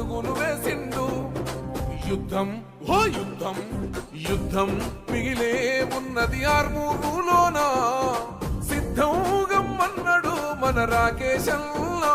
గుణముతో వేసిండు. యుద్ధం ఓ యుద్ధం యుద్ధం మిగిలే ఉన్నది ఆర్మూరులోన? సిద్ధం గమ్మన్నాడు మన రాకేశల్లా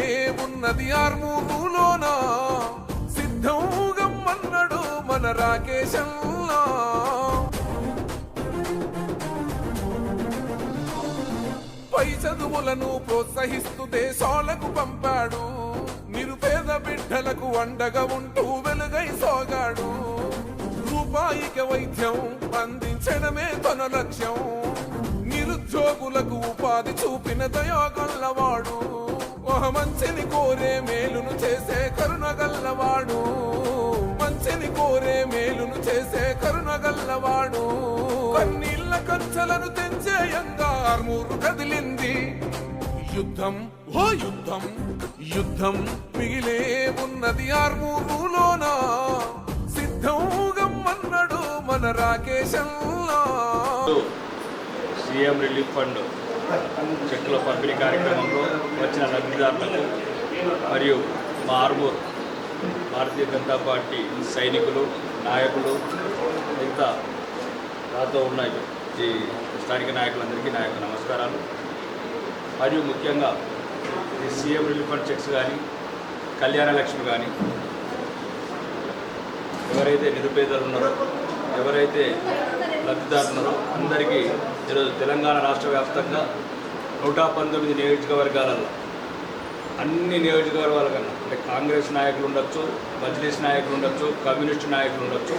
ఉన్నది ఆర్మూరులోన? సిద్ధం గమ్మన్నడు మన రాకేశంలో. పై చదువులను ప్రోత్సహిస్తూ దేశాలకు పంపాడు. నిరుపేద బిడ్డలకు అండగా ఉంటూ వెలుగై సాగాడు. రూపాయిక వైద్యం అందించడమే తన లక్ష్యం. నిరుద్యోగులకు ఉపాధి చూపిన దయాగల్లవాడు మంచిని కోరే మేలును చేసే కరుణగల్లవాడు మంచిని కోరే మేలును చేసే కరుణగల్లవాడు కన్నీళ్ళ కంచెలను తెంచే యంగార్మూరు కదిలింది. యుద్ధం ఓ యుద్ధం యుద్ధం మిగిలే ఉన్నది ఆర్మూరులోన సిద్ధం గమ్మన్నాడు మన రాకేశల్లా సీఎం రిలీఫ్ ఫండ్. చెక్కుల పంపిణీ కార్యక్రమంలో వచ్చిన లబ్ధిదారులకు మరియు మా ఆర్మూర్ భారతీయ జనతా పార్టీ సైనికులు నాయకులు మిగతా నాతో ఉన్న ఈ స్థానిక నాయకులందరికీ నా యొక్క నమస్కారాలు. మరియు ముఖ్యంగా ఈ సీఎం రిలీఫ్ ఫండ్ చెక్స్ కానీ కళ్యాణ లక్ష్మి కానీ ఎవరైతే నిరుపేదలు ఉన్నారో ఎవరైతే లబ్ధిదారులను అందరికీ ఈరోజు తెలంగాణ రాష్ట్ర వ్యాప్తంగా నూట పంతొమ్మిది నియోజకవర్గాలలో అన్ని నియోజకవర్గాల కన్నా అంటే కాంగ్రెస్ నాయకులు ఉండొచ్చు మజ్లిస్ నాయకులు ఉండొచ్చు కమ్యూనిస్ట్ నాయకులు ఉండొచ్చు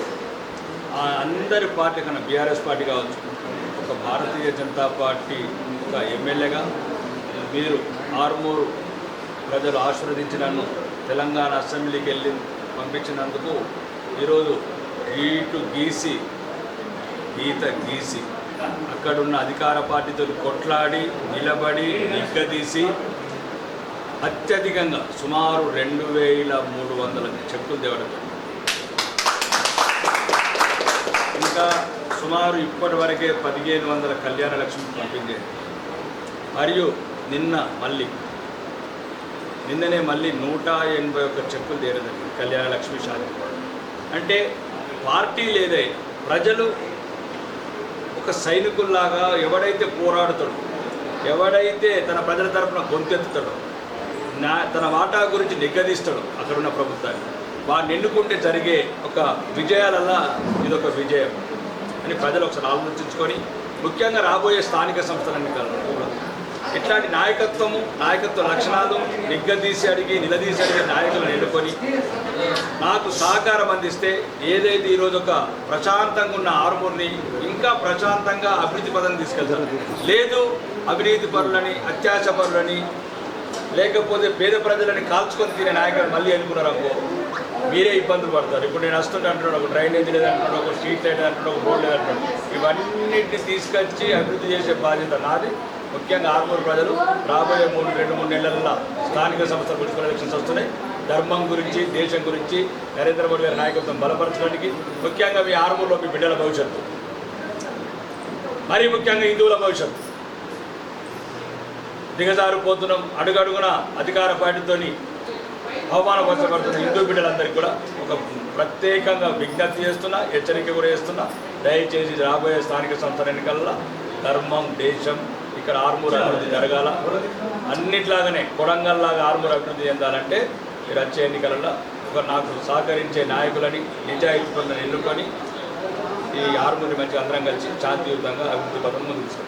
అందరి పార్టీ కన్నా బీఆర్ఎస్ పార్టీ కావచ్చు ఒక భారతీయ జనతా పార్టీ ఒక ఎమ్మెల్యేగా మీరు ఆరుమూరు ప్రజలు ఆశీర్వదించి నన్ను తెలంగాణ అసెంబ్లీకి వెళ్ళి పంపించినందుకు ఈరోజు గీటు గీసి గీత గీసి అక్కడున్న అధికార పార్టీతో కొట్లాడి నిలబడి నిగ్గదీసి అత్యధికంగా సుమారు రెండు వేల మూడు వందల చెక్కులు తేవడం ఇంకా సుమారు ఇప్పటి వరకే పదిహేను వందల కళ్యాణ లక్ష్మి పంపింది. మరియు నిన్న మళ్ళీ నిన్ననే మళ్ళీ నూట ఎనభై ఒక్క చెక్కులు తీరదండి కళ్యాణ లక్ష్మి శాఖ. అంటే పార్టీ లేదే ప్రజలు ఒక సైనికుల్లాగా ఎవడైతే పోరాడుతాడో ఎవడైతే తన ప్రజల తరపున గొంతెత్తుతాడో నా తన వాటా గురించి నిగ్గదీస్తాడో అక్కడున్న ప్రభుత్వాన్ని. వాడిని ఎన్నుకుంటే జరిగే ఒక విజయాలల్లా ఇది ఒక విజయం అని ప్రజలు ఒకసారి ఆలోచించుకొని ముఖ్యంగా రాబోయే స్థానిక సంస్థల ఎన్నికల్లో ఇట్లాంటి నాయకత్వము నాయకత్వ లక్షణాలు నిగ్గదీసి అడిగి నిలదీసి అడిగే నాయకులను ఎన్నుకొని నాకు సహకారం అందిస్తే ఏదైతే ఈరోజు ఒక ప్రశాంతంగా ఉన్న ఆరుమూర్ని ఇంకా ప్రశాంతంగా అభివృద్ధి పదం తీసుకెళ్తారు. లేదు అవినీతి పరులని అత్యాశ పరులని లేకపోతే పేద ప్రజలని కాల్చుకొని తినే నాయకులు మళ్ళీ ఎన్నుకున్నారు అనుకో మీరే ఇబ్బందులు పడతారు. ఇప్పుడు నేను వస్తుంటే అంటున్నాడు ఒక డ్రైనేజ్ లేదంటున్నాడు ఒక స్ట్రీట్ లైట్ అంటున్నాడు ఒక రోడ్ లేదంటున్నాడు ఇవన్నిటిని తీసుకొచ్చి అభివృద్ధి చేసే బాధ్యత నాది. ముఖ్యంగా ఆర్మూరు ప్రజలు రాబోయే మూడు రెండు మూడు నెలల్లో స్థానిక సంస్థల మున్సిపల్ ఎలక్షన్స్ వస్తున్నాయి. ధర్మం గురించి దేశం గురించి నరేంద్ర మోడీ గారి నాయకత్వం బలపరచడానికి ముఖ్యంగా మీ ఆర్మూరులో మీ బిడ్డల భవిష్యత్తు. మరీ ముఖ్యంగా హిందువుల భవిష్యత్తు. దిగజారిపోతున్నాం అడుగడుగున అధికార పార్టీతోని అవమానపరచబడుతున్న హిందూ బిడ్డలందరికీ కూడా ఒక ప్రత్యేకంగా విజ్ఞప్తి చేస్తున్నా హెచ్చరిక కూడా చేస్తున్నా. దయచేసి రాబోయే స్థానిక సంస్థల ఎన్నికల్లో ధర్మం దేశం ఇక్కడ ఆర్మూర్ అభివృద్ధి జరగాల. అన్నిట్లాగానే కొడంగల్లాగా ఆర్మూర్ అభివృద్ధి చెందాలంటే మీరు వచ్చే ఎన్నికలలో ఒక నాకు సహకరించే నాయకులని నిజాయితీలను ఎన్నుకొని ఈ ఆర్మూర్ని మంచిగా అందరం కలిసి శాంతియుతంగా అభివృద్ధి పథకం ముందుకు